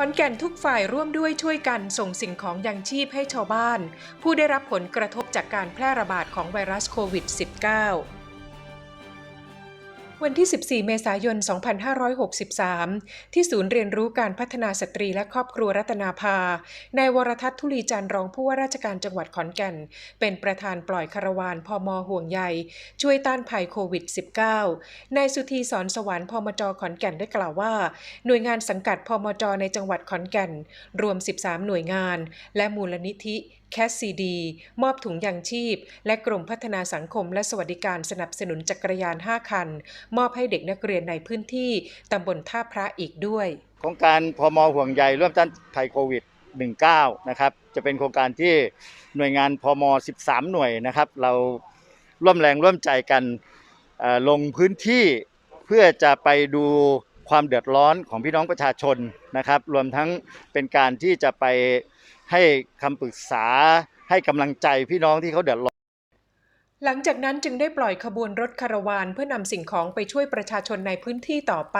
อนแก่นทุกฝ่ายร่วมด้วยช่วยกันส่งสิ่งของยังชีพให้ชาวบ้าน ผู้ได้รับผลกระทบจากการแพร่ระบาดของไวรัสโควิด -19 วันที่ 14 เมษายน 2563 ที่ศูนย์เรียนรู้การพัฒนาสตรีและครอบครัวรัตนาภา นายวรทัศน์ทุลีจันทร์รองผู้ว่าราชการจังหวัดขอนแก่น เป็นประธานปล่อยคาราวานพมห่วงใย ช่วยต้านภัยโควิด -19 นายสุธีสอนสวรรค์พมจขอนแก่นได้กล่าวว่า หน่วยงานสังกัดพมจในจังหวัดขอนแก่น รวม 13 หน่วยงาน และมูลนิธิแคสซีดี มอบถุงยังชีพ และกรมพัฒนาสังคมและสวัสดิการสนับสนุนจักรยาน 5 คันมอบให้เด็กนักเรียนในพื้นที่ตำบลท่าพระอีกด้วย โครงการพมห่วงใยร่วมต้านภัยโควิด 19 นะครับจะเป็นโครงการที่หน่วยงานพม 13 หน่วยนะครับ เราร่วมแรงร่วมใจกันลงพื้นที่เพื่อจะไปดูความเดือดร้อนของพี่น้องประชาชนนะครับ รวมทั้งเป็นการที่จะไปให้คำปรึกษาให้กำลังใจพี่น้องที่เขาเดือดร้อน หลังจากนั้นจึงได้ปล่อยขบวนรถคาราวานเพื่อนำสิ่งของไปช่วยประชาชนในพื้นที่ต่อไป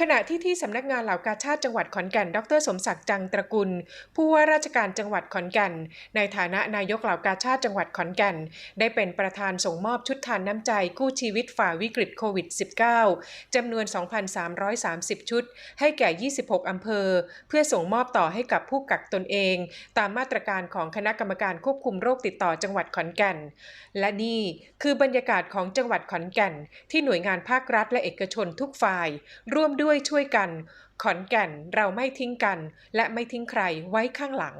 ขณะที่ที่สำนักงานเหล่ากาชาติจังหวัดขอนแก่น ดรสมศักดิ์จังตระกุล ผู้ว่าราชการจังหวัดขอนแก่น ในฐานะนายกเหล่ากาชาติจังหวัดขอนแก่น ได้เป็นประธานส่งมอบชุดทานน้ำใจกู้ชีวิตฝ่าวิกฤตโควิด -19 จำนวน 2,330 ชุด ให้แก่ 26 อำเภอ เพื่อส่งมอบต่อให้กับผู้กักตนเอง ตามมาตรการของคณะกรรมการควบคุมโรคติดต่อจังหวัดขอนแก่น และนี่คือบรรยากาศของจังหวัดขอนแก่น ที่หน่วยงานภาครัฐและเอกชนทุกฝ่าย ร่วมด้วยช่วยกัน ขอนแก่นเราไม่ทิ้งกัน และไม่ทิ้งใครไว้ข้างหลัง